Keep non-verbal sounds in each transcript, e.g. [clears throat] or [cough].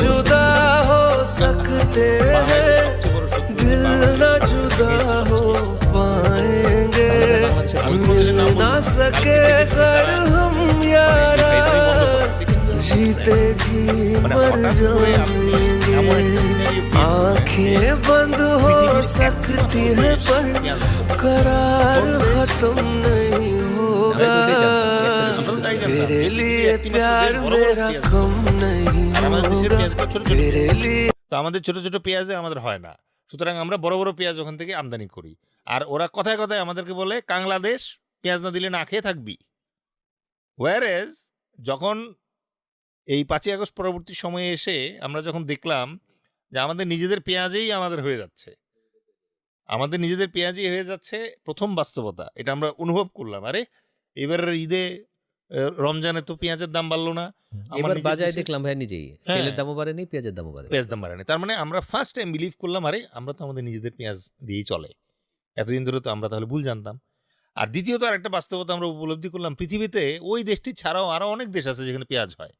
जुदा हो सकते हैं दिल न जुदा हो पाएँगे। मिल ना सके कर हम यारा जीते जी मर जाएँगे। आँखें बंद हो सकती है पर करार खत्म नहीं होगा। तेरे लिए प्यार मेरा कम नहीं होगा तेरे लिए তো আমাদের ছোট ছোট পেঁয়াজে আমাদের হয় না সুতরাং আমরা বড় বড় পেঁয়াজ ওখান থেকে আমদানি করি আর ওরা কথায় কথায় আমাদেরকে বলে বাংলাদেশ পেঁয়াজ না দিলে না খেয়ে থাকবি ওয়ারেজ যখন এই পাঁচই আগস্ট পরবর্তী সময়ে এসে আমরা যখন দেখলাম যে আমাদের নিজেদের পেঁয়াজেই আমাদের হয়ে যাচ্ছে আমাদের নিজেদের পেঁয়াজই হয়ে যাচ্ছে প্রথম বাস্তবতা এটা আমরা অনুভব করলাম আরে এবারের ঈদে আহ, রমজানে তো পেঁয়াজের দাম বাড়লো না। আমার বাজারে দেখলাম ভাই নিজেই। হ্যাঁ। তেলের দামও বাড়েনি পেঁয়াজের দামও বাড়েনি। পেঁয়াজ দাম বাড়েনি। তার মানে আমরা ফার্স্ট টাইম বিলিভ করলাম আরে আমরা তো আমাদের নিজেদের পেঁয়াজ দিয়েই চলে। এতদিন ধরে তো আমরা তাহলে ভুল জানতাম। আর দ্বিতীয়ত আর একটা বাস্তবতা আমরা উপলব্ধি করলাম পৃথিবীতে ওই দেশটি ছাড়াও আরও অনেক দেশ আছে যেখানে পেঁয়াজ হয়।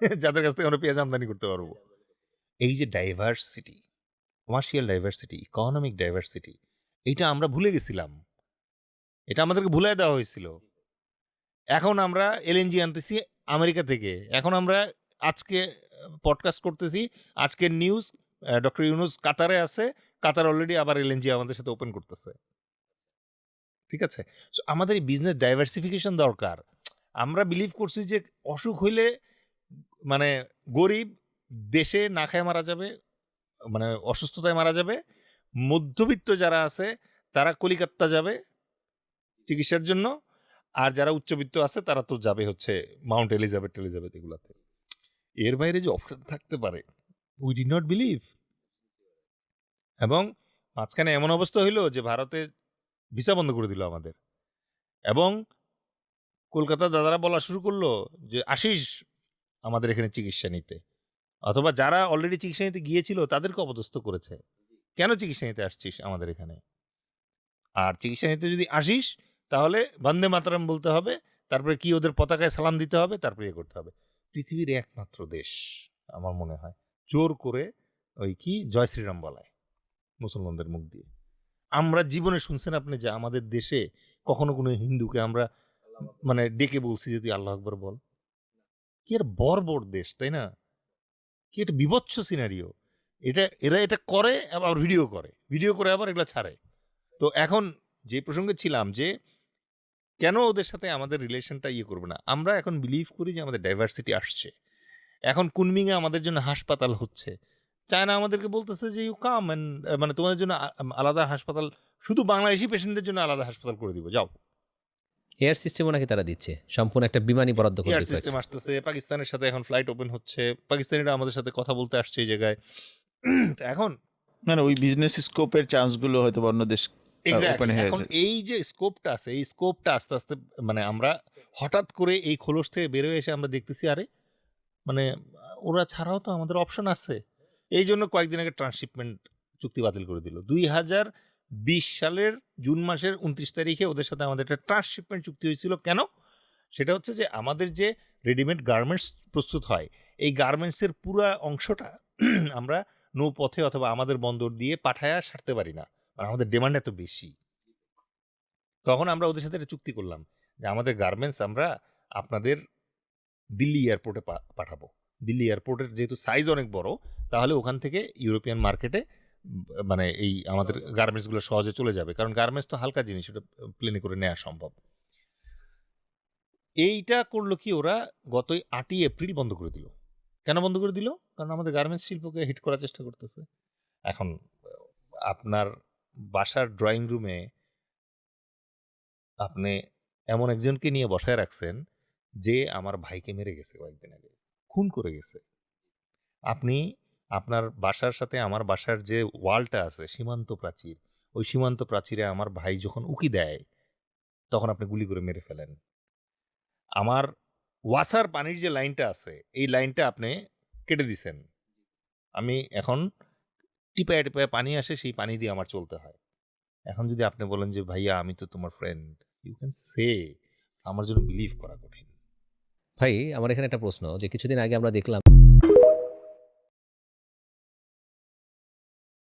[laughs] যাদের কাছ থেকে আমরা পেঁয়াজ আমদানি করতে পারব। এই যে diversity commercial diversity economic diversity এটা আমরা ভুলে গেছিলাম। এটা আমাদেরকে ভুলাই দেওয়া হয়েছিল। এখন আমরা এলএনজি আনতেছি আমেরিকা থেকে। এখন আমরা আজকে পডকাস্ট করতেছি, আজকের নিউজ ডক্টর ইউনুস কাতারে আছে, কাতার অলরেডি আবার এলএনজি আমাদের সাথে ওপেন করতেছে। ঠিক আছে? সো আমাদের এই বিজনেস ডাইভার্সিফিকেশন দরকার। আমরা বিলিভ করছি যে অসুখ হইলে মানে গরিব দেশে না খায় মারা যাবে মানে অসুস্থতায় মারা যাবে, মধ্যবিত্ত যারা আছে, তারা কলিকাতা যাবে চিকিৎসার জন্য। আর যারা উচ্চবিত্ত আছে, তারা তো যাবে হচ্ছে মাউন্ট এলিজাবেথ এলিজাবেথ এগুলাতে। এর বাইরে যে অপশন থাকতে পারে উই ডি নট বিলিভ এবং মাঝখানে এমন অবস্থা হইল যে ভারতে ভিসা বন্ধ করে দিল আমাদের। এবং কলকাতার দাদারা বলা শুরু করল যে আসিস আমাদের এখানে চিকিৎসা নিতে। অথবা যারা অলরেডি চিকিৎসা নিতে গিয়েছিল, তাদেরকে অপদস্থ করেছে। কেন চিকিৎসা নিতে আসছিস আমাদের এখানে? আর চিকিৎসা নিতে যদি আসিস তাহলে বন্দে মাতারাম বলতে হবে তারপরে কি ওদের পতাকায় সালাম দিতে হবে তারপরে ইয়ে করতে হবে। পৃথিবীর একমাত্র দেশ আমার মনে হয়। জোর করে ওই কি? জয় শ্রীরাম বলায় মুসলমানদের মুখ দিয়ে। আমরা জীবনে শুনছেন আপনি যে আমাদের দেশে কখনো কোনো হিন্দুকে আমরা মানে ডেকে বলছি যে তুই আল্লাহ আকবর বল। কি এর বর্বর দেশ তাই না? কি এটা বিভৎস সিনারিও এটা এরা এটা করে আবার ভিডিও করে। ভিডিও করে আবার এগুলো ছাড়ে। তো এখন যে প্রসঙ্গে ছিলাম যে কেন ওদের সাথে আমাদের রিলেশনটা ইয়ে করবে না? আমরা এখন বিলিভ করি যে আমাদের ডাইভার্সিটি আসছে। এখন কুনমিংয়ে আমাদের জন্য হাসপাতাল হচ্ছে। চায়না আমাদেরকে বলতেছে যে ইউ কাম মানে তোমাদের জন্য আলাদা হাসপাতাল শুধু বাংলাদেশি পেশেন্টদের জন্য আলাদা হাসপাতাল করে দিব যাও। এয়ার সিস্টেমও নাকি তারা দিচ্ছে? সম্পূর্ণ একটা বিমানই বরাদ্দ করে এয়ার সিস্টেম আসতেছে পাকিস্তানের সাথে এখন ফ্লাইট ওপেন হচ্ছে। পাকিস্তানিরা আমাদের সাথে কথা বলতে আসছে এই জায়গায়। [clears throat] তো এখন মানে ওই বিজনেস স্কোপের চান্সগুলো হয়তো বা অন্য দেশ এখন এই যে স্কোপটা আছে এই স্কোপটা আস্তে আস্তে মানে আমরা হঠাৎ করে এই খোলস থেকে বেরোয় এসে আমরা দেখতেছি আরে মানে ওরা ছাড়াও তো আমাদের অপশন আছে। এই জন্য কয়েকদিন আগে ট্রান্সশিপমেন্ট চুক্তি বাতিল করে দিল। দুই হাজার বিশ সালের জুন মাসের উনত্রিশ তারিখে ওদের সাথে আমাদের একটা ট্রান্সশিপমেন্ট চুক্তি হয়েছিল। কেন? সেটা হচ্ছে যে আমাদের যে রেডিমেড গার্মেন্টস প্রস্তুত হয় এই গার্মেন্টসের পুরো অংশটা [clears throat] আমরা নৌপথে অথবা আমাদের বন্দর দিয়ে পাঠায়া সারতে পারি না। মানে আমাদের ডিমান্ড এত বেশি। তখন আমরা ওদের সাথে চুক্তি করলাম যে আমাদের গার্মেন্টস আমরা আপনাদের দিল্লি এয়ারপোর্টে পাঠাবো। দিল্লি এয়ারপোর্টের যেহেতু সাইজ অনেক বড়, তাহলে ওখান থেকে ইউরোপিয়ান মার্কেটে মানে এই আমাদের গার্মেন্টসগুলো সহজে চলে যাবে। কারণ গার্মেন্টস তো হালকা জিনিস, ওটা প্লেনে করে নেওয়া সম্ভব। এইটা করল কি ওরা গত আটই এপ্রিল বন্ধ করে দিল। কেন বন্ধ করে দিল? কারণ আমাদের গার্মেন্টস শিল্পকে হিট করার চেষ্টা করতেছে। এখন আপনার বাসার ড্রয়িং রুমে আপনি এমন একজনকে নিয়ে বসায় রাখছেন যে আমার ভাইকে মেরে গেছে কয়েকদিন আগে। খুন করে গেছে। আপনি আপনার বাসার সাথে আমার বাসার যে ওয়ালটা আছে সীমান্ত প্রাচীর, ওই সীমান্ত প্রাচীরে আমার ভাই যখন উকি দেয়, তখন আপনি গুলি করে মেরে ফেলেন। আমার ওয়াসার পানির যে লাইনটা আছে, এই লাইনটা আপনি কেটে দিছেন। আমি এখন টিপায় টিপায় পানি আসে, সেই পানি দিয়ে আমার চলতে হয়। এখন যদি আপনি বলেন যে, ভাইয়া, আমি তো তোমার ফ্রেন্ড ইউ ক্যান সে আমার জন্য বিলিভ করা কঠিন। ভাই, আমার এখানে একটা প্রশ্ন যে, কিছুদিন আগে আমরা দেখলাম